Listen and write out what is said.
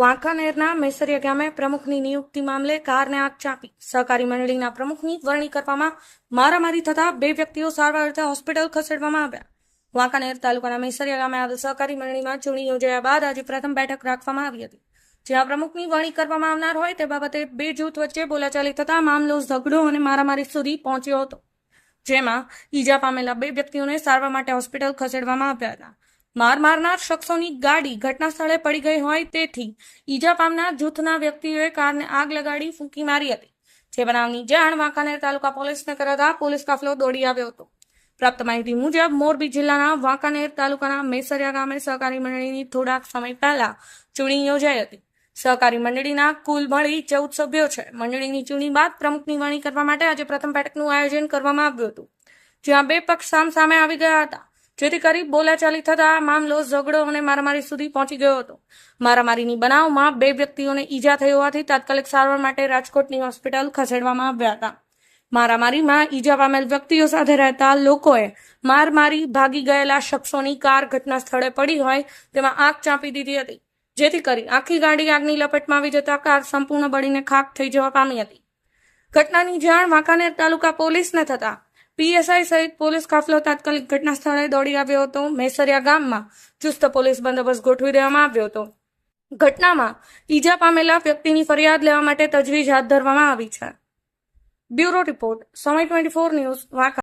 વાંકાનેરના મેસરિયા ગામે પ્રમુખની નિયુક્તિ મામલે કારને આગ ચાંપી. સહકારી મંડળીના પ્રમુખની વરણી કરવામાં મારામારી થતા બે વ્યક્તિઓ સારવાર અર્થે હોસ્પિટલ ખસેડવામાં આવ્યા. વાંકાનેર તાલુકાના મેસરિયા ગામે આવેલ સહકારી મંડળીમાં ચૂંટણી યોજાયા બાદ આજે પ્રથમ બેઠક રાખવામાં આવી હતી. જ્યાં પ્રમુખની વરણી કરવામાં આવનાર હોય તે બાબતે બે જૂથ વચ્ચે બોલાચાલી થતા મામલો ઝઘડો અને મારામારી સુધી પહોંચ્યો હતો. જેમાં ઈજા પામેલા બે વ્યક્તિઓને સારવાર માટે હોસ્પિટલ ખસેડવામાં આવ્યા હતા. માર મારનાર શખ્સોની ગાડી ઘટના સ્થળે પડી ગઈ હોય તેથી ઈજા પામનાર જૂથના વ્યક્તિઓએ કારને આગ લગાડી ફૂંકી મારી હતી. જે બનાવની જાણ વાંકાનેર તાલુકા પોલીસને કરાતા પોલીસ કાફલો દોડી આવ્યો હતો. પ્રાપ્ત માહિતી મુજબ મોરબી જિલ્લાના વાંકાનેર તાલુકાના મેસરિયા ગામે સહકારી મંડળીની થોડાક સમય પહેલા ચૂંટણી યોજાઈ હતી. સહકારી મંડળીના કુલ મળી ચૌદ સભ્યો છે. મંડળીની ચૂંટણી બાદ પ્રમુખની વરણી કરવા માટે આજે પ્રથમ બેઠકનું આયોજન કરવામાં આવ્યું હતું. જ્યાં બે પક્ષ સામ સામે આવી ગયા હતા. જેથી કરી બોલાચાલી થતા મામલો ઝઘડો અને મારામારી સુધી પહોંચી ગયો હતો. મારામારીની બનાવમાં બે વ્યક્તિઓને ઈજા થઈ હોવાથી તાત્કાલિક સારવાર માટે રાજકોટની હોસ્પિટલ ખસેડવામાં આવ્યા હતા. મારામારીમાં ઈજા પામેલ વ્યક્તિઓ સાથે રહેતા લોકોએ માર મારી ભાગી ગયેલા શખ્સોની કાર ઘટના સ્થળે પડી હોય તેમાં આગ ચાંપી દીધી હતી. જેથી કરી આખી ગાડી આગની લપેટમાં આવી જતા કાર સંપૂર્ણ બળીને ખાક થઈ જવા પામી હતી. ઘટનાની જાણ વાંકાનેર તાલુકા પોલીસને થતા પીએસઆઈ સહિત પોલીસ કાફલો તાત્કાલિક ઘટના સ્થળે દોડી આવ્યો હતો. મેસરિયા ગામમાં ચુસ્ત પોલીસ બંદોબસ્ત ગોઠવી દેવામાં આવ્યો હતો. ઘટનામાં ઈજા પામેલા વ્યક્તિની ફરિયાદ લેવા માટે તજવીજ હાથ ધરવામાં આવી છે. Bureau report, Samay twenty four news, વાંકા.